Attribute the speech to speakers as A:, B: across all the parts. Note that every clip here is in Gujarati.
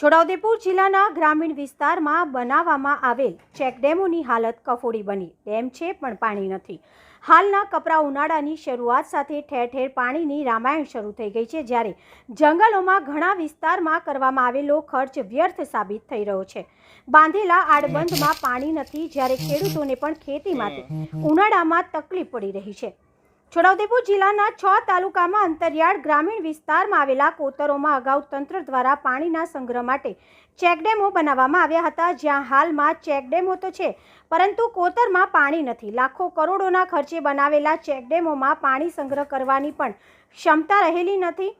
A: છોટાઉદેપુર જિલ્લાના ગ્રામીણ વિસ્તારમાં બનાવવામાં આવેલ ચેકડેમોની હાલત કફોડી બની. ડેમ છે, પણ પાણી નથી. હાલના કપરા ઉનાળાની શરૂઆત સાથે ઠેર ઠેર પાણીની રામાયણ શરૂ થઈ ગઈ છે, જ્યારે જંગલોમાં ઘણા વિસ્તારમાં કરવામાં આવેલો ખર્ચ વ્યર્થ સાબિત થઈ રહ્યો છે. બાંધેલા આડબંધમાં પાણી નથી, જ્યારે ખેડૂતોને પણ ખેતી માટે ઉનાળામાં તકલીફ પડી રહી છે. છોટાઉદેપુર જિલ્લાના છ તાલુકામાં અંતરિયાળ ગ્રામીણ વિસ્તારમાં આવેલા કોતરોમાં અગાઉ તંત્ર દ્વારા પાણીના સંગ્રહ માટે ચેકડેમો બનાવવામાં આવ્યા હતા. જ્યાં હાલમાં ચેકડેમો તો છે, પરંતુ કોતરમાં પાણી નથી. લાખો કરોડોના ખર્ચે બનાવેલા ચેકડેમોમાં પાણી સંગ્રહ કરવાની પણ ક્ષમતા રહેલી નથી.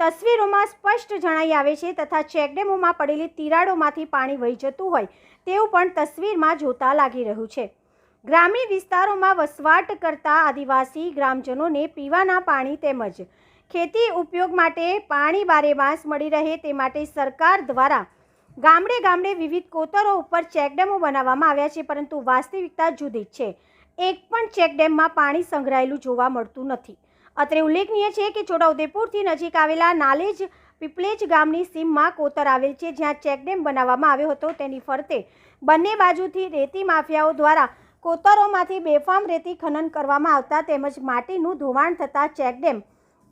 A: તસવીરોમાં સ્પષ્ટ જણાઈ આવે છે, તથા ચેકડેમોમાં પડેલી તિરાડોમાંથી પાણી વહી જતું હોય તેવું પણ તસવીરમાં જોતા લાગી રહ્યું છે. ગ્રામીણ વિસ્તારોમાં વસવાટ કરતા આદિવાસી ગ્રામજનોને પીવાના પાણી તેમજ ખેતી ઉપયોગ માટે પાણી બારેમાસ મળી રહે તે માટે સરકાર દ્વારા ગામડે ગામડે વિવિધ કોતરો ઉપર ચેકડેમો બનાવવામાં આવ્યા છે, પરંતુ વાસ્તવિકતા જુદી છે. એક પણ ચેકડેમમાં પાણી સંગ્રહાયેલું જોવા મળતું નથી. અત્રે ઉલ્લેખનીય છે કે છોટાઉદેપુરથી નજીક આવેલા નાલેજ પીપલેજ ગામની સીમમાં કોતર આવેલ છે, જ્યાં ચેકડેમ બનાવવામાં આવ્યો હતો. તેની ફરતે બંને બાજુથી રેતી માફિયાઓ દ્વારા કોતરોમાંથી બેફામ રેતી ખનન કરવામાં આવતા તેમજ માટીનું ધોવાણ થતાં ચેકડેમ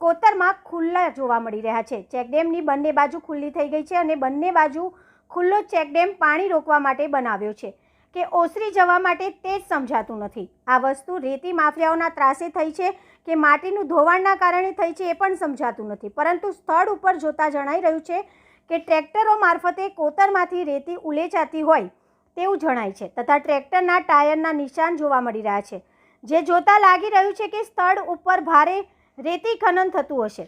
A: કોતરમાં ખુલ્લા જોવા મળી રહ્યા છે. ચેકડેમની બંને બાજુ ખુલ્લી થઈ ગઈ છે અને બંને બાજુ ખુલ્લો ચેકડેમ પાણી રોકવા માટે બનાવ્યો છે કે ઓસરી જવા માટે તે જ સમજાતું નથી. આ વસ્તુ રેતી માફિયાઓના ત્રાસે થઈ છે કે માટીનું ધોવાણના કારણે થઈ છે એ પણ સમજાતું નથી. પરંતુ સ્થળ ઉપર જોતા જણાઈ રહ્યું છે કે ટ્રેક્ટરો મારફતે કોતરમાંથી રેતી ઉલેચાતી હોય તેવું જણાય છે તથા ટ્રેક્ટરના ટાયરના નિશાન જોવા મળી રહ્યા છે. જે જોતા લાગી રહ્યું છે કે સ્થળ ઉપર ભારે રેતી ખનન થતું હશે.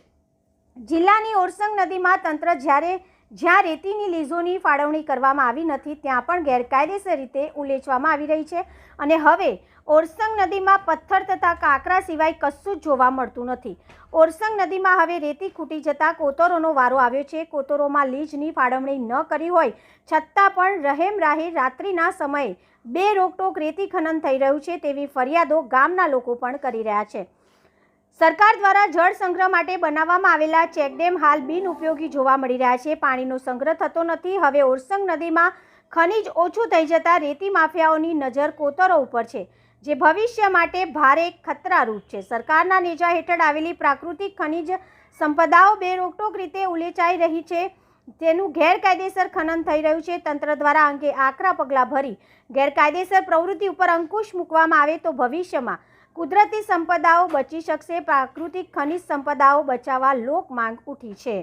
A: જિલ્લાની ઓરસંગ નદીમાં તંત્ર જ્યારે જ્યાં રેતીની લીઝોની ફાળવણી કરવામાં આવી નથી, ત્યાં પણ ગેરકાયદેસર રીતે ઉલેચવામાં આવી રહી છે અને હવે ઓરસંગ નદીમાં પથ્થર તથા કાંકરા સિવાય કશું જ જોવા મળતું નથી. ઓરસંગ નદીમાં હવે રેતી ખૂટી જતાં કોતરોનો વારો આવ્યો છે. કોતરોમાં લીઝની ફાળવણી ન કરી હોય, છતાં પણ રહેમ રાહે રાત્રિના સમયે બે રોકટોક રેતી ખનન થઈ રહ્યું છે તેવી ફરિયાદો ગામના લોકો પણ કરી રહ્યા છે. સરકાર દ્વારા જળ સંગ્રહ માટે બનાવવામાં આવેલા ચેકડેમ હાલ બિનઉપયોગી જોવા મળી રહ્યા છે. પાણીનો સંગ્રહ થતો નથી. હવે ઓરસંગ નદીમાં ખનીજ ઓછું થઈ જતાં રેતી માફિયાઓની નજર કોતરો ઉપર છે, જે ભવિષ્ય માટે ભારે ખતરારૂપ છે. સરકારના નેજા હેઠળ આવેલી પ્રાકૃતિક ખનિજ સંપદાઓ બે રોકટોક રીતે ઉલેચાઈ રહી છે. તેનું ગેરકાયદેસર ખનન થઈ રહ્યું છે. તંત્ર દ્વારા અંગે આકરા પગલાં ભરી ગેરકાયદેસર પ્રવૃત્તિ ઉપર અંકુશ મૂકવામાં આવે તો ભવિષ્યમાં કુદરતી સંપદાઓ બચી શકશે પ્રાકૃતિક ખનિજ સંપદાઓ બચાવવા લોક માંગ ઉઠી છે.